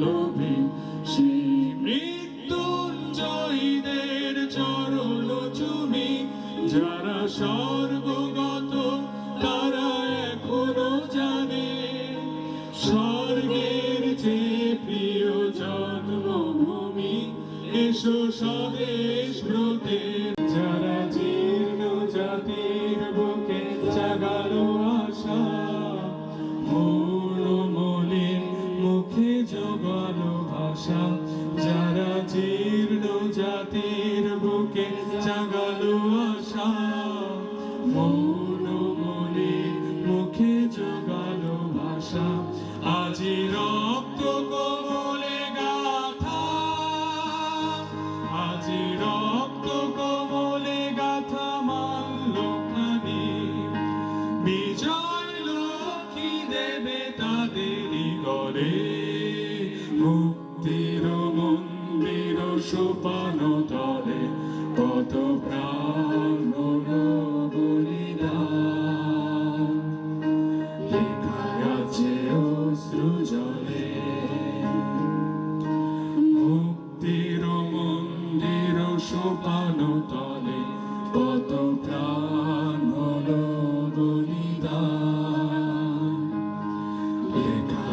লোভী সেই মৃত্যুঞ্জয়ীদের চরণ চুমি, যারা সর্বগত তারা এখনও জানে। স্বর্গের যে প্রিয় জন্মভূমি, এসো স্বদেশ ব্রতে যারা জীর্ণ জাতির বুকে জাগালো ভাষা যারা জীর্ণ জাতির বুকে জাগালো আশা, মৌন মলিন মুখে জগালো ভাষা, আজি রক্ত কোমলে গাথা, আজি রক্ত কোমলে গাথা মাল্য খানি বিজয় লক্ষ্মী দেবে তাদেরই সোপান তলে কত প্রাণ বলিদান। লেখা আছে অশ্রু মন্দির সোপান তলে কত প্রাণ হলো বলিদান। লেখা